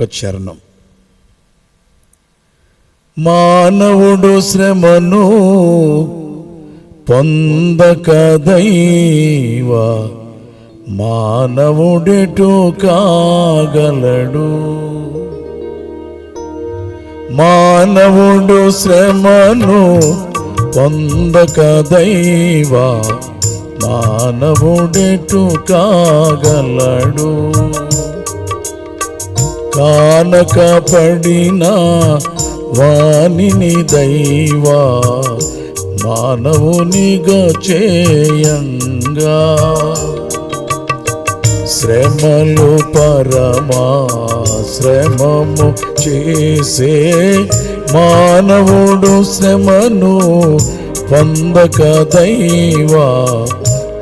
ఒక చరణం. మానవుడు శ్రమను పొందక దైవా మానవుడెటు కాగలడు. మానవుడు శ్రమను పొందక దైవా మానవుడెటు కాగలడు. కానక పడిన వాణిని దైవా మానవునిగా చేయంగా శ్రమలు పరమా శ్రమము చేసే మానవుడు శ్రమను పొందక దైవా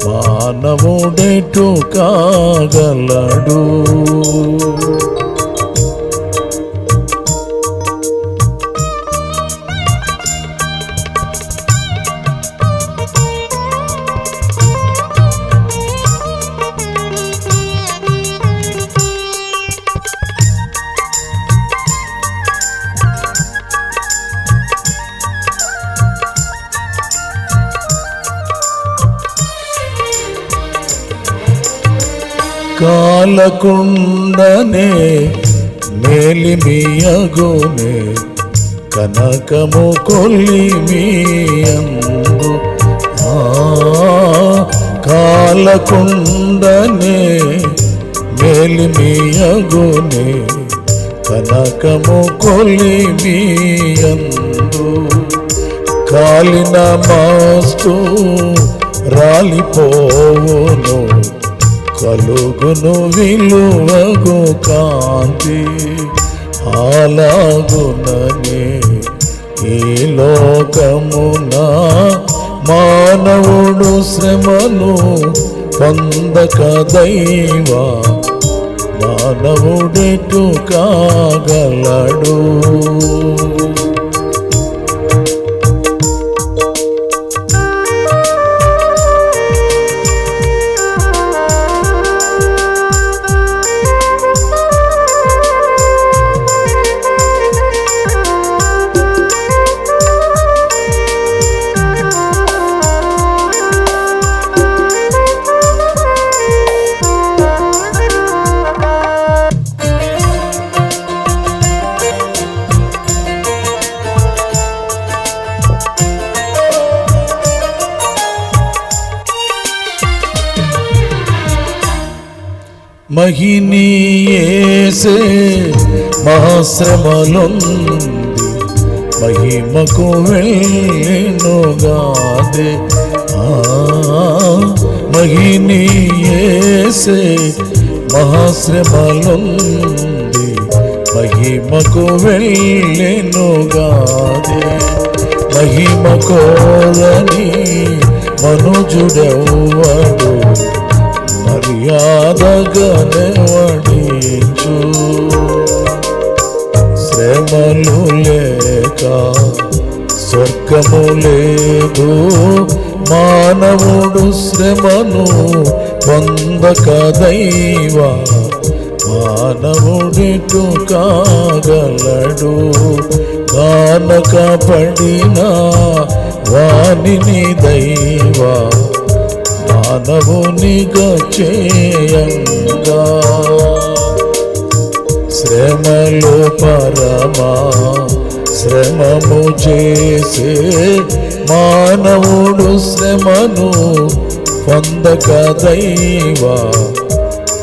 మానవుడెటు కాగలడు. కాలకుండనే మేలిమియగునే కనకము కొల్లిమియందు. ఆ కాలకుండనే మేలిమియగునే కనకము కొల్లిమియందు. కాలిన మాస్తూ రాలిపోవును. కలుగును విలువగు కాంతి అలాగుననే ఈ లోకమున మానవుడు శ్రమను పొందక దైవా మానవుడెటు కాగలడు? మహినీయేసే మహాశ్రమలుంది. మహిమకు వెళ్ళినుగాదే. ఆ మహినీయేసే మహాశ్రమలుంది. మహిమకు వెళ్ళినుగాదే. మహిమ కోరని మనుజుడెవ్వడు. మర్యాదగానే వడించు శ్రమలు లేక స్వర్గము లేదు. మానవుడు శ్రమను పొందక దైవా మానవుడిటు కాగలడు. కానక పడిన వాణిని దైవ మానవునిగా చేయంగా శ్రమలు పరమా శ్రమము చేసే మానవుడు శ్రమను పొందక దైవా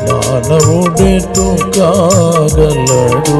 మానవుడెటు కాగలడు?